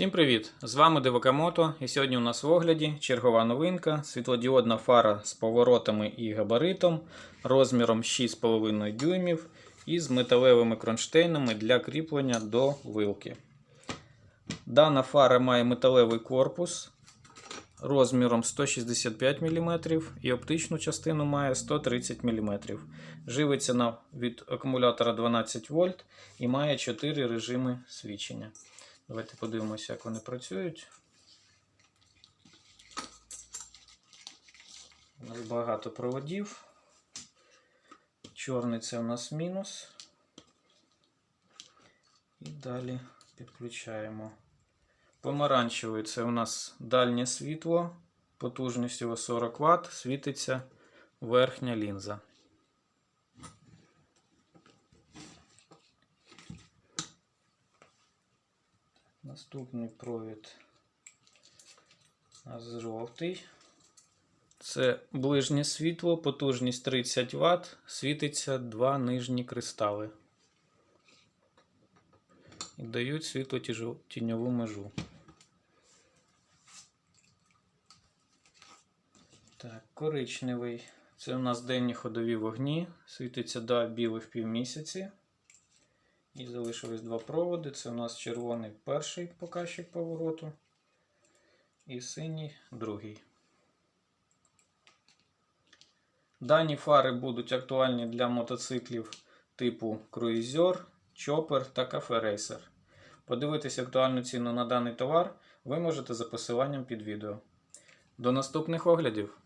Всім привіт! З вами Девакамото і сьогодні у нас в огляді чергова новинка світлодіодна фара з поворотами і габаритом розміром 6,5 дюймів і з металевими кронштейнами для кріплення до вилки. Дана фара має металевий корпус розміром 165 мм і оптичну частину має 130 мм. Живиться від акумулятора 12 вольт і має 4 режими свічення. Давайте подивимося, як вони працюють. У нас багато проводів. Чорний це у нас мінус. І далі підключаємо. Помаранчевий це у нас дальнє світло, потужність його 40 Вт, світиться верхня лінза. Наступний провід жовтий. Це ближнє світло, потужність 30 Вт, світиться два нижні кристали. І дають світло-тіньову межу. Так, коричневий. Це у нас денні ходові вогні. Світиться два білих півмісяці. І залишились два проводи. Це у нас червоний перший показчик повороту. І синій другий. Дані фари будуть актуальні для мотоциклів типу круїзер, чопер та кафе рейсер. Подивитися актуальну ціну на даний товар ви можете за посиланням під відео. До наступних оглядів!